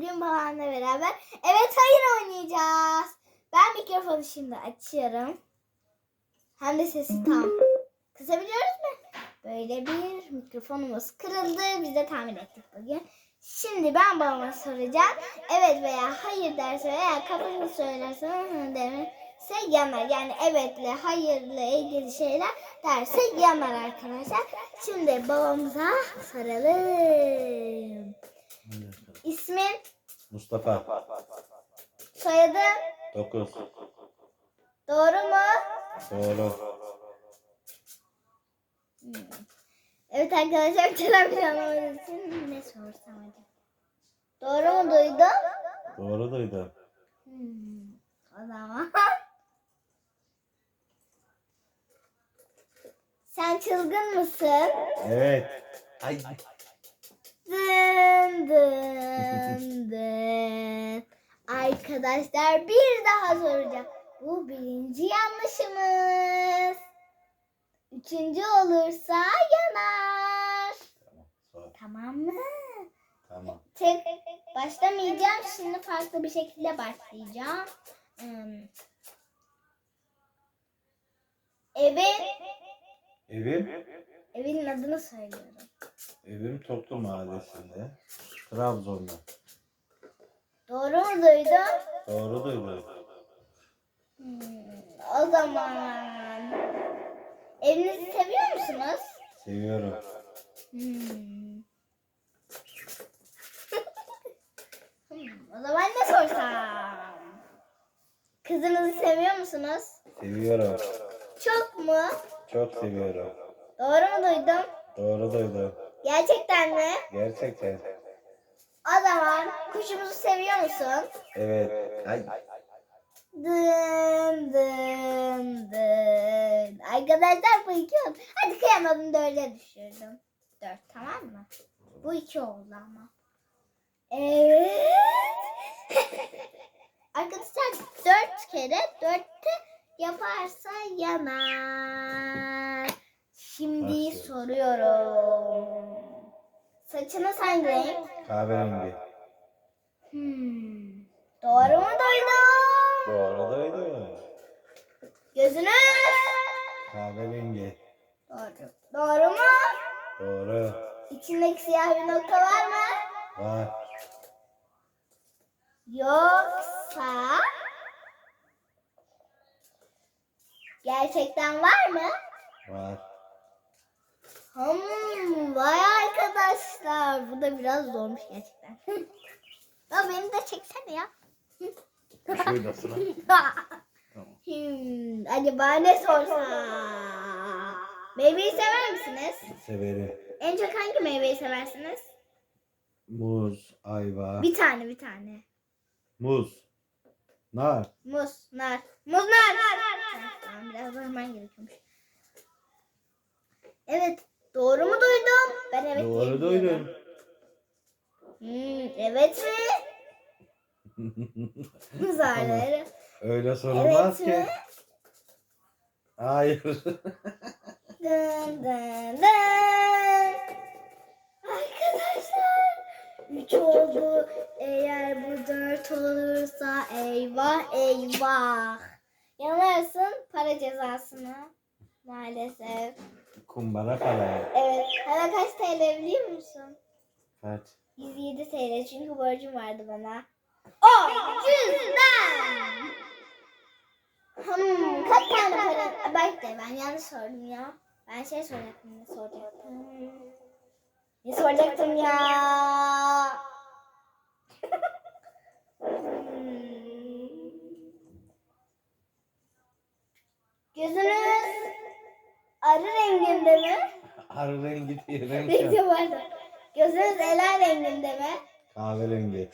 bugün babamla beraber evet hayır oynayacağız. Ben mikrofonu şimdi açıyorum. Hem de sesi tam. Kısabiliyoruz mu? Böyle bir mikrofonumuz kırıldı. Biz de tamir ettik bugün. Şimdi ben babama soracağım. Evet veya hayır derse veya kafasını söylerse hı demese yanar. Yani evetle hayırla ilgili şeyler derse yanar arkadaşlar. Şimdi babamıza soralım. İsmin, Mustafa. soyadın 9. doğru mu? Doğru. Evet arkadaşlar selam planlamak için ne sorsam hadi. Doğru mu duydum? Doğru duydum. Hmm, o zaman. Sen çılgın mısın? Evet. Ay. Dın dın. Arkadaşlar bir daha soracağım. Bu birinci yanlışımız. Üçüncü olursa yanar. Sor. Tamam mı? Tamam. Tek başlamayacağım. Şimdi farklı bir şekilde başlayacağım. Hmm. Evin, Evim. evin adını söylüyorum. Evim Toplu Mahallesi'nde. Trabzon'da. Doğru mu duydum? Doğru duydum. Hmm, o zaman evinizi seviyor musunuz? Seviyorum. Hmm. Hmm, o zaman ne sorsam? Kızınızı seviyor musunuz? Seviyorum. Çok mu? Çok seviyorum. Doğru mu duydum? Doğru duydum. Gerçekten mi? Gerçekten. O zaman kuşumuzu seviyor musun? Evet. Ay. Dın dın dın. Arkadaşlar bu iki oldu. Hadi kıyamadım dörde düşürdüm. Dört tamam mı? Bu iki oldu ama. Evet. Arkadaşlar dört kere dörtte yaparsa yanar. Şimdi soruyorum. Saçınız hangi renk? Kahverengi. Hmm. Doğru mu duydum? Doğru duydum. Gözünüz? Kahverengi. Doğru. Doğru mu? Doğru. İçindeki siyah bir nokta var mı? Var. Yoksa gerçekten var mı? Var. Hmm, vay arkadaşlar. Bu da biraz zormuş gerçekten. ya beni de çeksene ya. Şuradasın. hmm, acaba ne sorsam? Meyveyi sever misiniz? Severim. En çok hangi meyveyi seversiniz? Muz, ayva. Bir tane bir tane. Muz. Nar. Muz, nar. Muz, nar. Ha, Tamam biraz zorman gerekiyormuş. Evet. Doğru mu duydum? Ben evet Doğru diyebiliyorum. duydun. Hmm, evet mi? Zarları. Öyle sorulmaz Evet ki. mi? Hayır. Dın dın dın. Arkadaşlar. Üç oldu. Eğer bu dört olursa eyvah eyvah. Yanarsın para cezasını. Maalesef. Kumbara para. Evet. Hala kaç TL biliyor musun? Kaç? 107 TL çünkü borcum vardı bana. O cüzdan. Hmm, kaç tane para? Belki de ben yanlış sordum ya. Ben şey soracaktım. Ne soracaktım? Ne soracaktım ya? Hmm. Gözünüz arı renginde mi? Arı rengi diye renk Neyse yok. pardon. Gözünüz ela renginde mi? Kahverengi.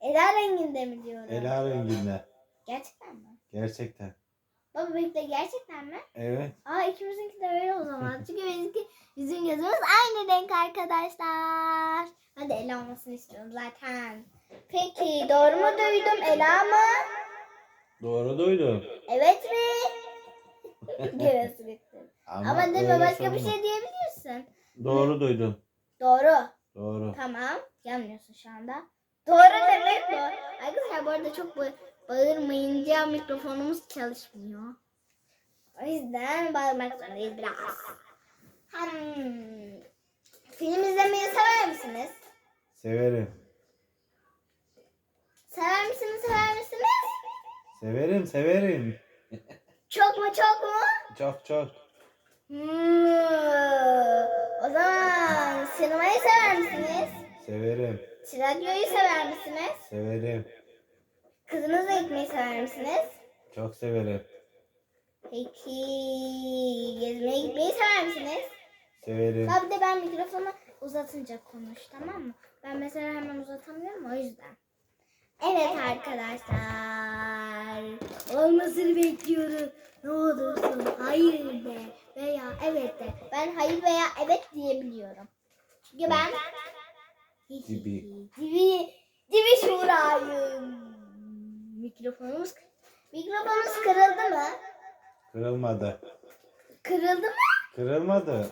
Ela renginde mi diyorum? Ela renginde. Gerçekten mi? Gerçekten. Baba bekle gerçekten mi? Evet. Aa ikimizinki de öyle o zaman. Çünkü benimki bizim gözümüz aynı renk arkadaşlar. Hadi Ela olmasını istiyorum zaten. Peki doğru mu duydum Ela mı? Doğru duydum. Evet mi? Gene sürekli. Ama deme öyle başka bir şey diyebilirsin. Doğru duydum. Doğru. Doğru. Tamam. Yanmıyorsun şu anda. Doğru demek bu. Arkadaşlar bu arada çok ba- bağırmayınca mikrofonumuz çalışmıyor. O yüzden bağırmak zorundayız biraz. Hmm. Film izlemeyi sever misiniz? Severim. Sever misiniz, sever misiniz? Severim severim. Çok mu, çok mu? Çok çok. Hmm. O zaman sinemayı sever misiniz? Severim. Tiyatroyu sever misiniz? Severim. Kızınızla gitmeyi sever misiniz? Çok severim. Peki gezmeye gitmeyi sever misiniz? Severim. Ha bir de ben mikrofonu uzatınca konuş tamam mı? Ben mesela hemen uzatamıyorum o yüzden. Evet arkadaşlar. Olmasını bekliyorum. Ne olursun hayır de veya evet de. Ben hayır veya evet diyebiliyorum. Çünkü ben Dibi. Dibi, dibi şurayım. Mikrofonumuz mikrofonumuz kırıldı mı? Kırılmadı. Kırıldı mı? Kırılmadı.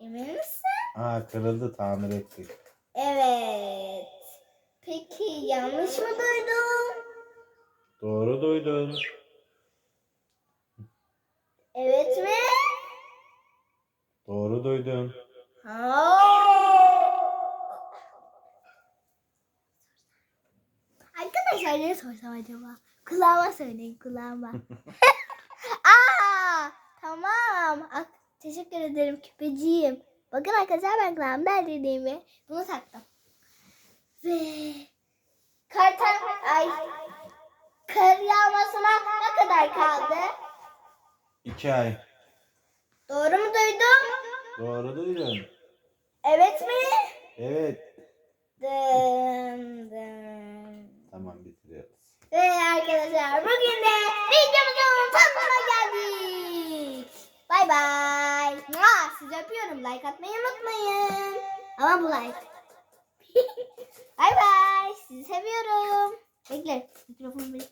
Emin misin? Aa kırıldı tamir ettik. Evet. Peki yanlış mı duydum? Doğru duydun. Evet mi? Doğru duydun. Arkadaşlar ne sorsam acaba? Kulağıma söyleyin kulağıma. Aa, tamam. Ah, teşekkür ederim küpeciğim. Bakın arkadaşlar ben kulağımda dediğimi bunu taktım. Ve kartal ay kar yağmasına ne kadar kaldı? İki ay. Doğru duydun. Evet mi? Evet. Dın dın. Tamam bitiriyoruz. Ve arkadaşlar bugün de videomuzun sonuna geldik. Bay bay. Mua, Sizi öpüyorum. Like atmayı unutmayın. Ama bu like. bay bay. Sizi seviyorum. Bekle. Mikrofonu bir